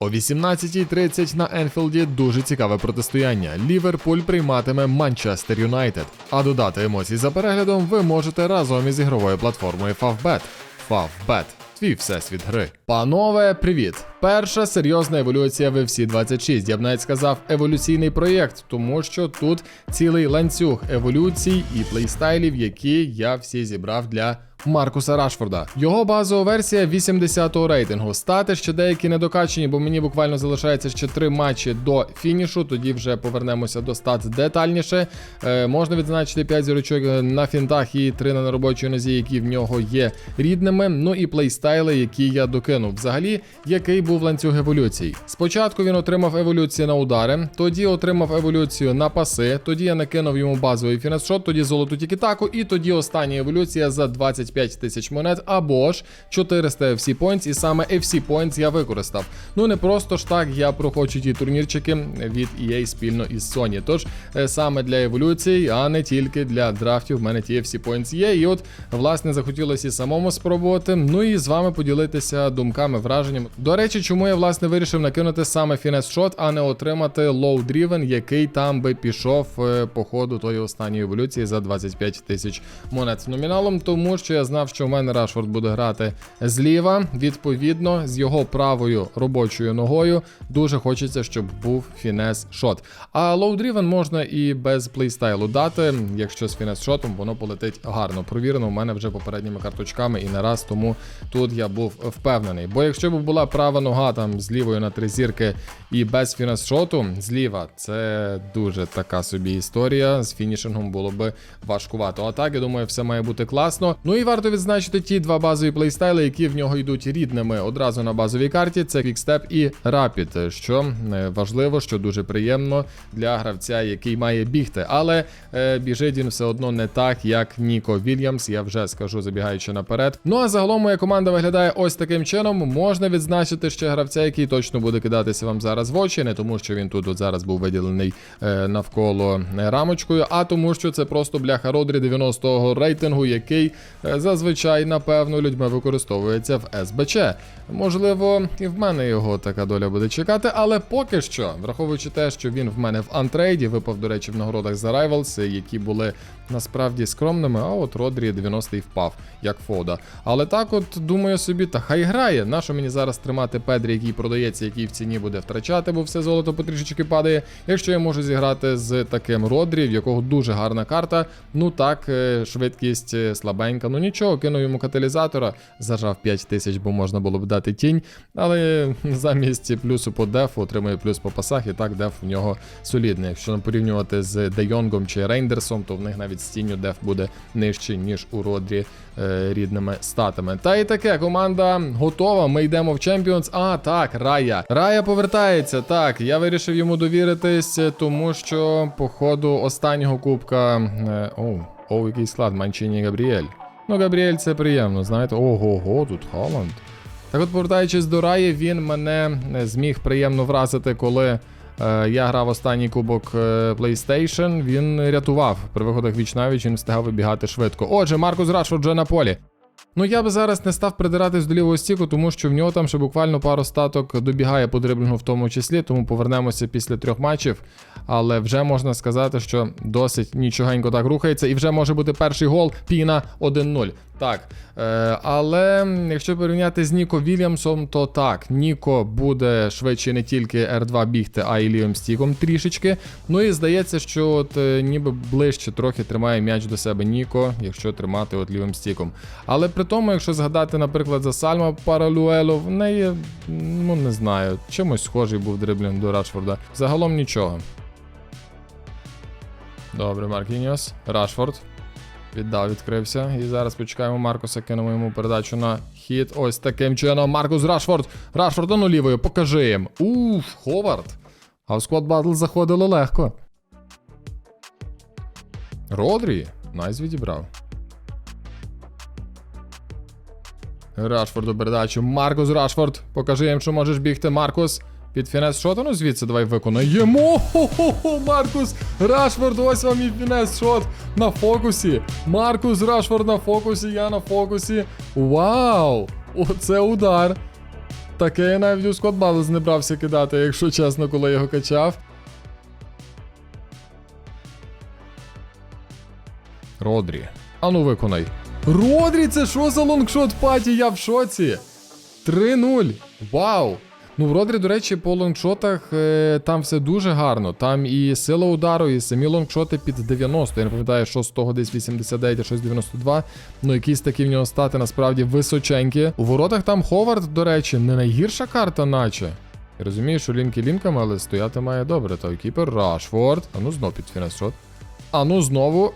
О 18.30 на Енфілді дуже цікаве протистояння. Ліверпуль прийматиме Манчестер Юнайтед. А додати емоцій за переглядом ви можете разом із ігровою платформою Favbet. Favbet. Твій всесвіт гри. Панове, привіт! Перша серйозна еволюція в FC 26. Я б навіть сказав еволюційний проєкт, тому що тут цілий ланцюг еволюцій і плейстайлів, які я всі зібрав для Маркуса Рашфорда. Його базова версія 80-го рейтингу. Стати ще деякі недокачені, бо мені буквально залишається ще три матчі до фінішу. Тоді вже повернемося до стат детальніше. Е, можна відзначити 5 зірочок на фінтах і 3 на робочій нозі, які в нього є рідними. Ну і плейстайли, які я докинув. Взагалі, який був ланцюг еволюцій. Спочатку він отримав еволюцію на удари, тоді отримав еволюцію на паси, тоді я накинув йому базовий фінесшот, тоді золоту тікітаку, і тоді остання еволюція за 25 тисяч монет або ж 400 FC Points, і саме FC Points я використав. Ну не просто ж так, я проходжу ті турнірчики від EA спільно із Sony. Тож е, саме для еволюцій, а не тільки для драфтів. В мене ті FC Points є. І от власне захотілося і самому спробувати. Ну і з вами поділитися думками, враженнями. До речі, чому я власне вирішив накинути саме фінес шот, а не отримати Low Driven, який там би пішов е, по ходу тої останньої еволюції за 25 тисяч монет з номіналом, тому що я знав, що в мене Рашфорд буде грати зліва. Відповідно, з його правою робочою ногою дуже хочеться, щоб був фінес шот. А Driven можна і без плейстайлу дати. Якщо з фінес шотом воно полетить гарно. Провірено у мене вже попередніми карточками і не раз, тому тут я був впевнений. Бо якщо б була права нога там з лівою на три зірки і без фінес шоту зліва, це дуже така собі історія. З фінішингом було би важкувато. А так, я думаю, все має бути класно. Ну і варто відзначити ті два базові плейстайли, які в нього йдуть рідними одразу на базовій карті. Це Quickstep і Rapid, що е, важливо, що дуже приємно для гравця, який має бігти. Але е, біжить він все одно не так, як Ніко Вільямс. Я вже скажу, забігаючи наперед. Ну а загалом моя команда виглядає ось таким чином. Можна відзначити ще гравця, який точно буде кидатися вам зараз в очі, не тому, що він тут от зараз був виділений е, навколо е, рамочкою, а тому, що це просто бляха Родрі 90-го рейтингу, який е, зазвичай, напевно, людьми використовується в СБЧ. Можливо, і в мене його така доля буде чекати, але поки що, враховуючи те, що він в мене в антрейді, випав, до речі, в нагородах за Rivals, які були насправді скромними, а от Родрі 90-й впав, як Фода. Але так, от думаю собі, та хай грає. Нащо мені зараз тримати Педрі, який продається, який в ціні буде втрачати, бо все золото потрішечки падає. Якщо я можу зіграти з таким Родрі, в якого дуже гарна карта, ну так, е, швидкість е, слабенька. Ну нічого, кинув йому каталізатора, зажав 5 тисяч, бо можна було б дати тінь. Але замість плюсу по дефу отримує плюс по пасах, і так деф в нього солідний. Якщо порівнювати з Де Йонгом чи Рейндерсом, то в них навіть з тінню деф буде нижчий, ніж у Родрі е, рідними статами. Та і таке, команда готова. Ми йдемо в Champions. А, так, Рая. Рая повертається. Так, я вирішив йому довіритись, тому що по ходу останнього кубка. Е, оу, оу, який склад, Манчині Габріель. Ну, Габріель це приємно, знаєте. Ого-го, тут Холланд. Так от, повертаючись до Раї, він мене е, зміг приємно вразити, коли. Е, Я грав останній кубок PlayStation, він рятував при виходах віч навіч, він встигав вибігати швидко. Отже, Маркус Рашфорд вже на полі. Ну я би зараз не став придиратись до лівого стіку, тому що в нього там ще буквально пару статок добігає по дриблінгу в тому числі, тому повернемося після трьох матчів. Але вже можна сказати, що досить нічогенько так рухається, і вже може бути перший гол Піна 1-0. Так. Е, але якщо порівняти з Ніко Вільямсом, то так, Ніко буде швидше не тільки R2 бігти, а й лівим стіком трішечки. Ну і здається, що от е, ніби ближче трохи тримає м'яч до себе Ніко, якщо тримати от лівим стіком. Але при тому, якщо згадати, наприклад, за Сальма Паралюело, в неї, ну не знаю, чимось схожий був дриблінг до Рашфорда. Загалом нічого. Добре, Маркініос. Рашфорд. Віддав, відкрився. І зараз почекаємо Маркуса, кинемо йому передачу на хід. Ось таким чином. Маркус Рашфорд. Рашфорд, ну лівою, покажи їм. Уф, Ховард. А в склад батл заходило легко. Родрі. Найс відібрав. Рашфорду передачу. Маркус Рашфорд. Покажи їм, що можеш бігти, Маркус. Під фінес шот, ну звідси давай виконаємо. Хо-хо-хо, Маркус Рашфорд, ось вам і фінес шот на фокусі. Маркус Рашфорд на фокусі, я на фокусі. Вау! Оце удар. Таке я навіть у Скотт Балес не брався кидати, якщо чесно, коли його качав. Родрі. Ану виконай. Родрі, це що за лонгшот паті? Я в шоці. 3-0. Вау! Ну, в Родрі, до речі, по лонгшотах е, там все дуже гарно. Там і сила удару, і самі лонгшоти під 90. Я не пам'ятаю, що з того десь 89, а щось 92. Ну, якісь такі в нього стати насправді височенькі. У воротах там Ховард, до речі, не найгірша карта, наче. Я розумію, що лінки лінками, але стояти має добре. Той кіпер Рашфорд. А ну знов під фінес-шот. А ну знову.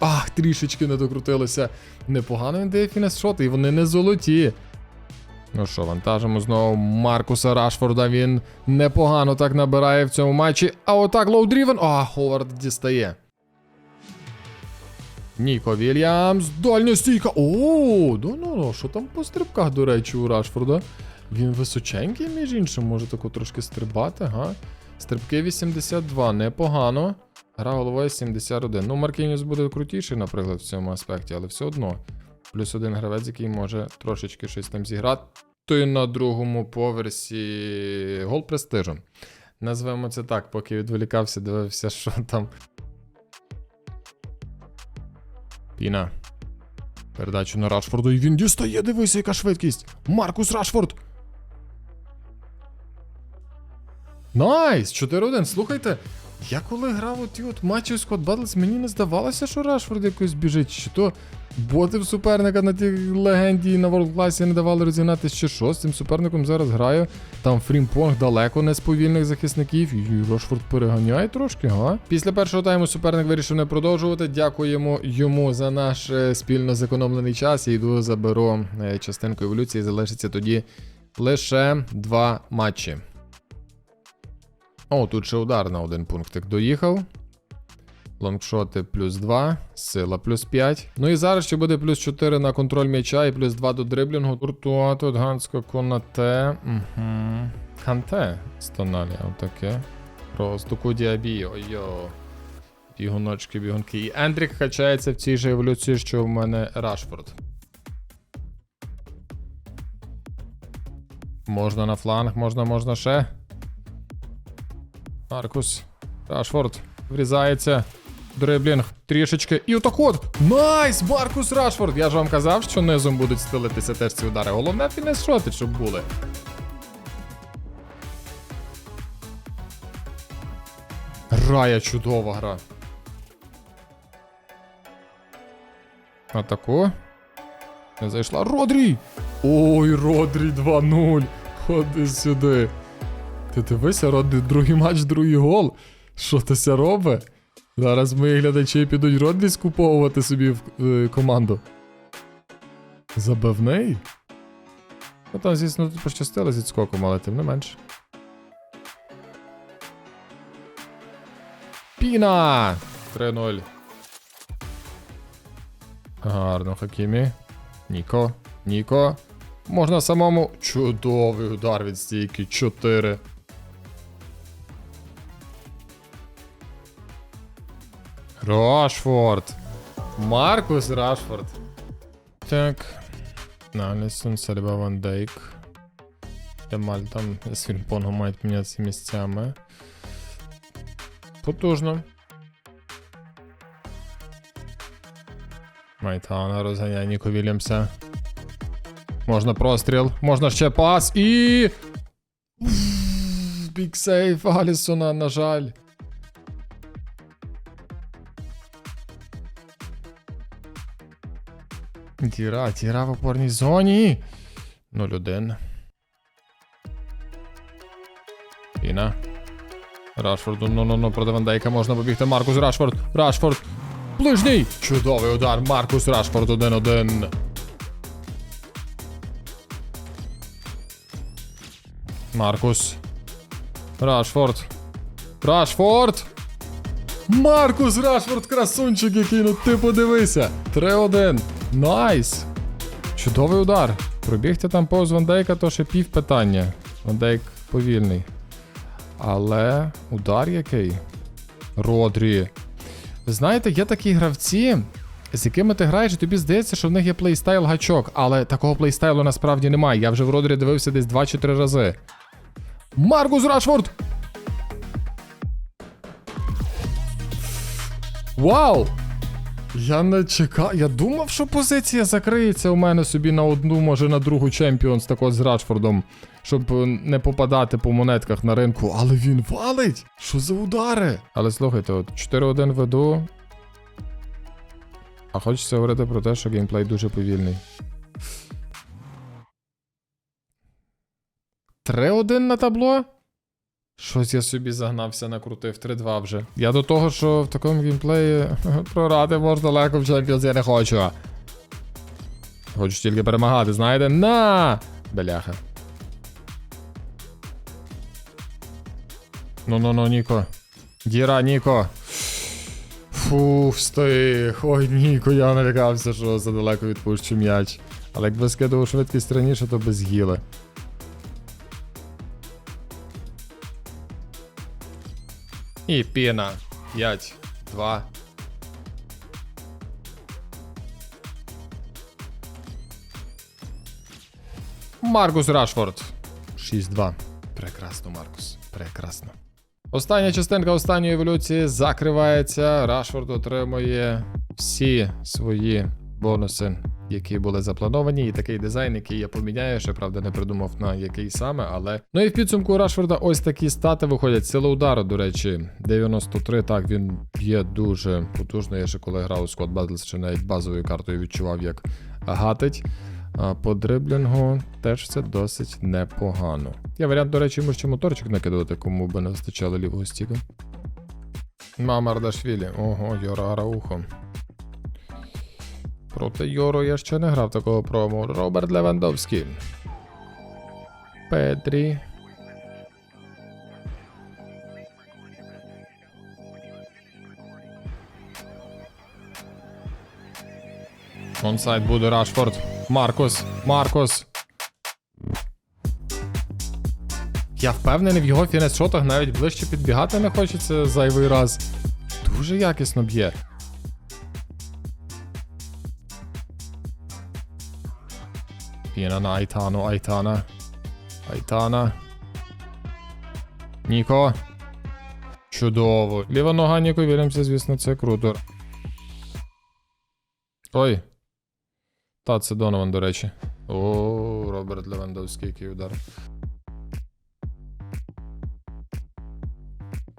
Ах, трішечки не докрутилося. Непогано він дає фінес-шот, і вони не золоті. Ну що, вантажимо знову Маркуса Рашфорда. Він непогано так набирає в цьому матчі. А отак лоудрівен. А, Ховард дістає. Ніко Вільямс. Дальня стійка. О, ну ну ну, що там по стрибках, до речі, у Рашфорда? Він височенький, між іншим, може таку трошки стрибати, га? Стрибки 82, непогано. Гра головою 71. Ну, Маркініус буде крутіший, наприклад, в цьому аспекті, але все одно. Плюс один гравець, який може трошечки щось там зіграти. На другому поверсі гол престижу. Назвемо це так, поки відволікався, дивився, що там. Піна. Передачу на Рашфорду, і він дістає, дивися, яка швидкість. Маркус Рашфорд. Найс! 4-1. Слухайте, я коли грав у ті от матчі Scott Battles, мені не здавалося, що Рашфорд якось біжить, чи то боти в суперника на тій легенді на World класі не давали розігнатися, чи що. З цим суперником зараз граю. Там Фрімпонг далеко не з повільних захисників. І Рашфорд переганяє трошки, га? Після першого тайму суперник вирішив не продовжувати. Дякуємо йому за наш е, спільно зекономлений час. Я йду заберу е, частинку еволюції. Залишиться тоді лише два матчі. О, тут ще удар на один пунктик доїхав. Лонгшоти плюс 2, сила плюс 5. Ну і зараз ще буде плюс 4 на контроль м'яча і плюс 2 до дриблінгу. Куртуа, тут Гансько Конате. Угу. Канте з отаке. Просто кудіабі, ой-йо. Бігуночки, бігунки. І Ендрік качається в цій же еволюції, що в мене Рашфорд. Можна на фланг, можна, можна ще. Маркус. Рашфорд. Врізається. Дриблінг. Трішечки. І отак от. Найс! Маркус Рашфорд! Я ж вам казав, що низом будуть стелитися теж ці удари. Головне фінес-шоти, щоб були. Рая чудова гра. Атаку. Не зайшла. Родрі! Ой, Родрі 2-0. Ходи сюди. Ти дивися, Родрі, другий матч, другий гол. Що то ся робить? Зараз мої глядачі підуть Родрі скуповувати собі в е, команду. Забавний? Ну там, звісно, тут пощастило з відскоком, але тим не менш. Піна! 3-0. Гарно, Хакімі. Ніко. Ніко. Можна самому. Чудовий удар від стійки. 4. Рашфорд. Маркус Рашфорд. Так. Налісон, Сальба Ван Дейк. Ямаль там з Фільпонгом мають мінятися місцями. Потужно. Майтана розганяє Ніко Вільямса. Можна простріл, можна ще пас і. Бік сейф Алісона, на жаль. Діра, діра в опорній зоні. 0-1. Піна. Рашфорду, ну ну ну проти Вандейка можна побігти. Маркус Рашфорд. Рашфорд. Ближній. Чудовий удар. Маркус Рашфорд 1-1. Маркус. Рашфорд. Рашфорд. Маркус Рашфорд, красунчик, який, ну ти подивися. 3-1. Найс. Чудовий удар. Пробігти там повз Вандейка, то ще пів питання. Вандейк повільний. Але удар який? Родрі. Ви знаєте, є такі гравці, з якими ти граєш, і тобі здається, що в них є плейстайл гачок, але такого плейстайлу насправді немає. Я вже в Родрі дивився десь 2 чи 3 рази. Маркус Рашфорд! Вау! Я не чекав. Я думав, що позиція закриється у мене собі на одну, може на другу чемпіонс, так от з Рашфордом, щоб е, не попадати по монетках на ринку, але він валить! Що за удари? Але слухайте, от 4-1 веду. А хочеться говорити про те, що геймплей дуже повільний. 3-1 на табло? Щось я собі загнався, накрутив 3-2 вже. Я до того, що в такому геймплеї програти можна легко в Champions, я не хочу. Хочу тільки перемагати, знаєте? На! Беляха. Ну-ну-ну, Ніко. Діра, Ніко. Фу, встиг. Ой, Ніко, я налякався, що задалеко відпущу м'яч. Але якби скидував швидкість раніше, то без гіли. І піна. 5, 2. Маркус Рашфорд. 6-2. Прекрасно, Маркус. Прекрасно. Остання частинка останньої еволюції закривається. Рашфорд отримує всі свої бонуси, які були заплановані, і такий дизайн, який я поміняю, ще правда не придумав на який саме, але. Ну і в підсумку Рашфорда ось такі стати виходять. Сила удару, до речі, 93. Так, він є дуже потужний. Я ще коли грав у Squad Battles, ще навіть базовою картою відчував, як гатить. А по дриблінгу теж все досить непогано. Є варіант, до речі, може ще моторчик накидувати, кому би не вистачало лівого стіка. Мамардашвілі. Ого, Йора Араухо. Проти Йоро я ще не грав такого промо. Роберт Левандовський. Петрі. Онсайд буде Рашфорд. Маркус. Маркус. Я впевнений, в його фінес-шотах навіть ближче підбігати не хочеться зайвий раз. Дуже якісно б'є. Піна на Айтану, Айтана. Айтана. Ніко. Чудово. Ліва нога Ніко Вільямса, звісно, це круто. Ой. Та, це Донован, до речі. О, Роберт Левандовський, який удар.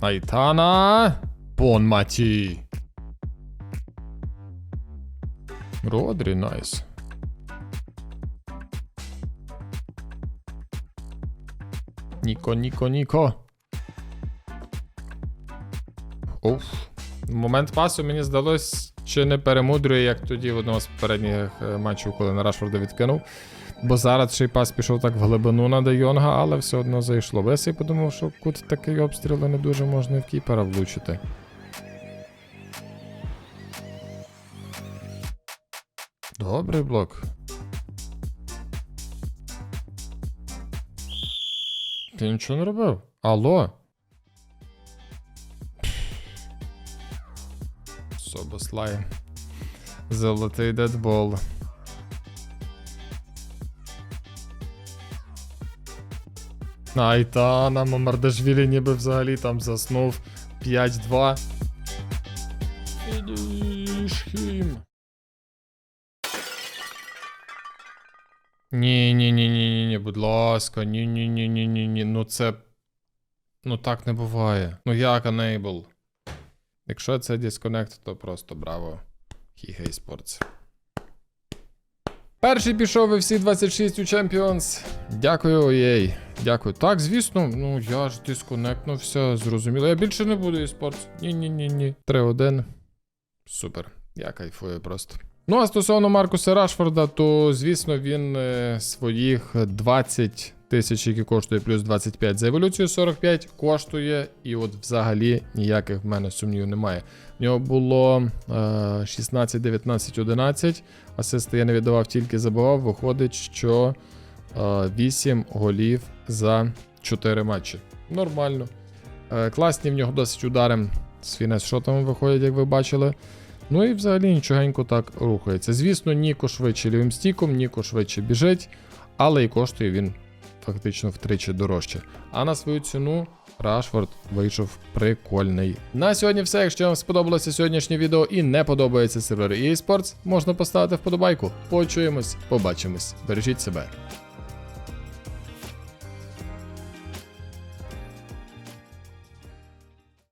Айтана. Бон Маті. Родрі, найс. Ніко, Ніко, Ніко. Оф. Момент пасу мені здалось, чи не перемудрює, як тоді в одному з попередніх е, матчів, коли на Рашфорда відкинув. Бо зараз ще й пас пішов так в глибину на Дейонга, але все одно зайшло. Я собі подумав, що кут такий обстріл і не дуже можна в кіпера влучити. Добрий блок. Ти нічого не робив? Алло? Собослай. Золотий дедбол. Айтана, Мамардашвілі ніби взагалі там заснув 5-2. Ні, ні, ні, ні, ні, ні, будь ласка, ні, ні, ні, ні, ні, ні. Ну це. Ну так не буває. Ну як enable? Якщо це disconnect, то просто браво. Хігей Sports. Перший пішов і всі 26 у Champions. Дякую, ОЄЙ. Дякую. Так, звісно, ну я ж дисконектнувся, зрозуміло. Я більше не буду eSports. Ні-ні-ні-ні. 3-1. Супер. Я кайфую просто. Ну, а стосовно Маркуса Рашфорда, то звісно він е, своїх 20 тисяч, які коштує, плюс 25 за еволюцію 45 коштує. І от взагалі ніяких в мене сумнівів немає. В нього було е, 16, 19, 11. Асисти я не віддавав, тільки забував. Виходить, що е, 8 голів за 4 матчі. Нормально. Е, класні в нього досить удари з фінес-шотами виходять, як ви бачили. Ну і взагалі нічогенько так рухається. Звісно, Ніко швидше лівим стіком, Ніко швидше біжить, але і коштує він фактично втричі дорожче. А на свою ціну Рашфорд вийшов прикольний. На сьогодні все. Якщо вам сподобалося сьогоднішнє відео і не подобається сервер EA Sports, можна поставити вподобайку. Почуємось, побачимось. Бережіть себе.